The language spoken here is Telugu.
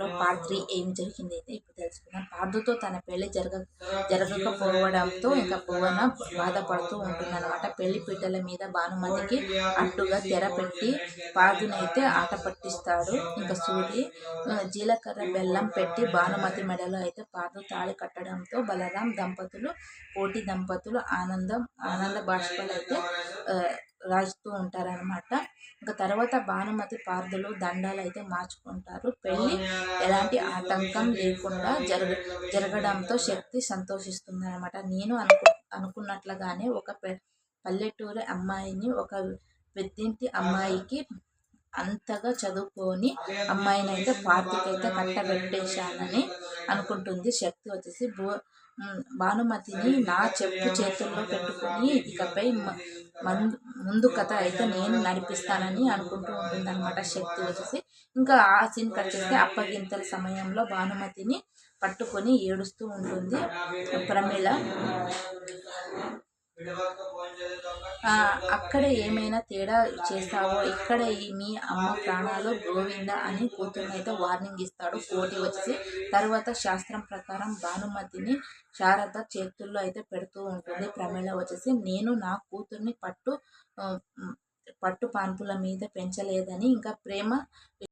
దాంట్లో పార్ట్ త్రీ ఏం జరిగింది అయితే ఇప్పుడు తెలుసుకుందాం. పార్థుతో తన పెళ్ళి జరగ జరగకపోవడంతో ఇంకా పువ్వన బాధపడుతూ ఉంటుందన్నమాట. పెళ్ళి పీటల మీద భానుమతికి అడ్డుగా తెర పెట్టి పార్థునైతే ఆట పట్టిస్తాడు. ఇంకా సూది జీలకర్ర బెల్లం పెట్టి భానుమతి మెడలో అయితే పార్థు తాళి కట్టడంతో బలరాం దంపతులు కోటి దంపతులు ఆనందం ఆనంద బాష్పాలు అయితే రాస్తూ ఉంటారనమాట ఇంకా తర్వాత భానుమతి పార్దులు దండాలు అయితే మార్చుకుంటారు. పెళ్ళి ఎలాంటి ఆటంకం లేకుండా జరగ జరగడంతో శక్తి సంతోషిస్తుంది అనమాట నేను అనుకు అనుకున్నట్లుగానే ఒక పల్లెటూరు పల్లెటూరి అమ్మాయిని ఒక పెద్దింటి అమ్మాయికి అంతగా చదువుకొని అమ్మాయిని అయితే పార్తికైతే కట్టబెట్టేశానని అనుకుంటుంది. శక్తి వచ్చేసి భూ భానుమతిని నా చెప్పు చేతుల్లో పెట్టుకొని ఇకపై మందు ముందు కథ అయితే నేను నడిపిస్తానని అనుకుంటూ ఉంటుంది అనమాట శక్తి వచ్చేసి. ఇంకా ఆ సీన్ కట్ అప్పగింతల సమయంలో భానుమతిని పట్టుకొని ఏడుస్తూ ఉంటుంది. ప్రమిళ అక్కడ ఏమైనా తేడా చేస్తావో? ఇక్కడ మీ అమ్మ ప్రాణాలు గోవింద అని కూతుర్ని అయితే వార్నింగ్ ఇస్తాడు. కోటి వచ్చి తర్వాత శాస్త్రం ప్రకారం భానుమతిని శారద చేతుల్లో అయితే పెడుతూ ఉంటుంది. ప్రమేళ వచ్చేసి నేను నా కూతుర్ని పట్టు పట్టు పాన్పుల మీద పెంచలేదని ఇంకా ప్రేమ